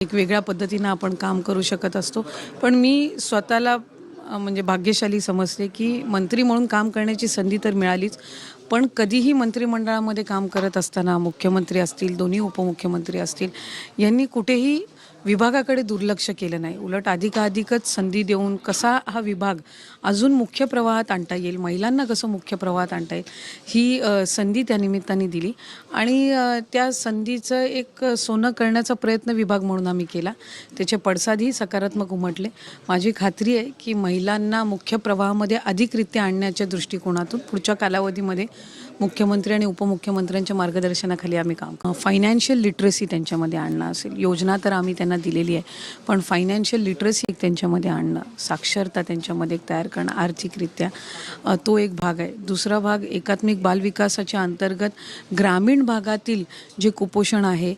एक वेगळ्या पद्धतीनं आपण काम करू शकत असतो. पण मी स्वतःला म्हणजे भाग्यशाली समजते की मंत्री म्हणून काम करण्याची संधी तर मिळालीच पण कधीही मंत्रिमंडळामध्ये काम करत असताना मुख्यमंत्री असतील दोन्ही उपमुख्यमंत्री असतील यांनी कुठेही विभागाकडे दुर्लक्ष केलं नाही. उलट अधिकाधिकच संधी देऊन कसा हा विभाग अजून मुख्य प्रवाहात आणता येईल महिलांना कसं मुख्य प्रवाहात आणता येईल ही संधी त्या निमित्ताने दिली. आणि त्या संधीचं एक सोनं करण्याचा प्रयत्न विभाग म्हणून आम्ही केला. त्याचे पडसादही सकारात्मक उमटले. माझी खात्री आहे की महिलांना मुख्य प्रवाहामध्ये अधिकरित्या आणण्याच्या दृष्टिकोनातून पुढच्या कालावधीमध्ये मुख्यमंत्री आणि उपमुख्यमंत्र्यांच्या मार्गदर्शनाखाली आम्ही काम फायनान्शियल लिटरसी त्यांच्यामध्ये आणणं असेल. योजना तर आम्ही त्यांना दिलेली आहे. पण फायनान्शियल लिटरसी एक त्यांच्यामध्ये आणणं साक्षरता त्यांच्यामध्ये एक तयार करणं आर्थिकरित्या तो एक भाग आहे. दुसरा भाग एकात्मिक बालविकासाच्या अंतर्गत ग्रामीण भागातील जे कुपोषण आहे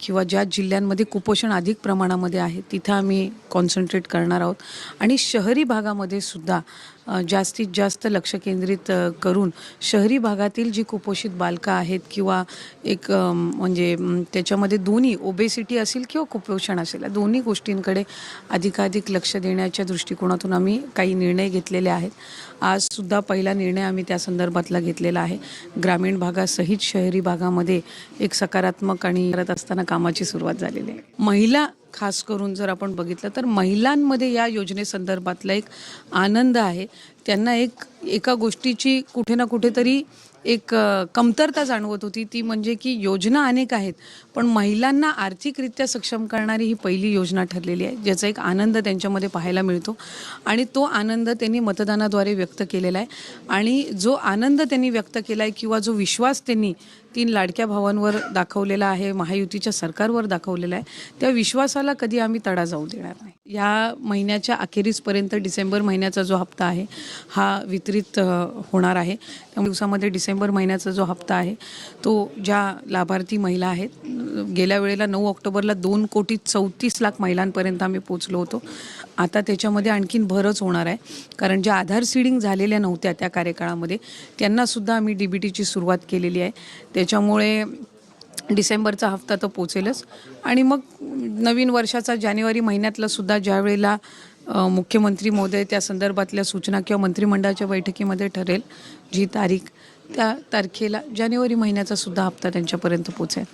किंवा ज्या जिल्ह्यांमध्ये कुपोषण अधिक प्रमाणामध्ये आहे तिथं आम्ही कॉन्सन्ट्रेट करणार आहोत. आणि शहरी भागामध्ये सुद्धा जास्तीत जास्त लक्ष केंद्रित करून शहरी भागातील जी कुपोषित बालकं आहेत किंवा एक म्हणजे त्याच्यामध्ये दोन्ही ओबेसिटी असेल किंवा कुपोषण असेल या दोन्ही गोष्टींकडे अधिकाधिक लक्ष देण्याच्या दृष्टिकोनातून आम्ही काही निर्णय घेतलेले आहेत. आजसुद्धा पहिला निर्णय आम्ही त्या संदर्भातला घेतलेला आहे. ग्रामीण भागासहित शहरी भागामध्ये एक सकारात्मक आणि करत असताना कामाची सुरुवात झालेली आहे. महिला खास करून जर आपण बघितलं तर महिलांमध्ये या योजनेसंदर्भातला एक आनंद आहे. त्यांना एक एका गोष्टीची कुठे ना कुठेतरी एक कमतरता जाणवत होती. ती म्हणजे की योजना अनेक आहेत पण महिलांना आर्थिकरित्या सक्षम करणारी ही पहिली योजना ठरलेली आहे ज्याचा एक आनंद त्यांच्यामध्ये पाहायला मिळतो. आणि तो आनंद त्यांनी मतदानाद्वारे व्यक्त केलेला आहे. आणि जो आनंद त्यांनी व्यक्त केला आहे किंवा जो विश्वास त्यांनी तीन लाडक्या भावांवर दाखवलेला आहे महायुतीच्या सरकारवर दाखवलेला आहे त्या विश्वासाला कधी आम्ही तडा जाऊ देणार नाही. या महिन्याच्या अखेरीसपर्यंत डिसेंबर महिन्याचा जो हप्ता आहे हा वितरित होणार आहे. त्या दिवसामध्ये डिसेंबर महिन्याचा जो हप्ता आहे तो ज्या लाभार्थी महिला आहेत गेल्या वेळेला नऊ ऑक्टोबरला दोन कोटी चौतीस लाख महिलांपर्यंत आम्ही पोचलो होतो. आता त्याच्यामध्ये आणखीन भरच होणार आहे. कारण ज्या आधार सीडिंग झालेल्या नव्हत्या त्या कार्यकाळामध्ये त्यांनासुद्धा आम्ही डी बी टीची सुरुवात केलेली आहे. त्याच्यामुळे डिसेंबरचा हप्ता तर पोचेलच. आणि मग नवीन वर्षाचा जानेवारी महिन्यातला सुद्धा ज्या वेळेला मुख्यमंत्री महोदय त्या संदर्भातल्या सूचना किंवा मंत्रिमंडळाच्या बैठकीमध्ये ठरेल जी तारीख त्या तारखेला जानेवारी महिन्याचा सुद्धा हप्ता त्यांच्यापर्यंत पोचेल.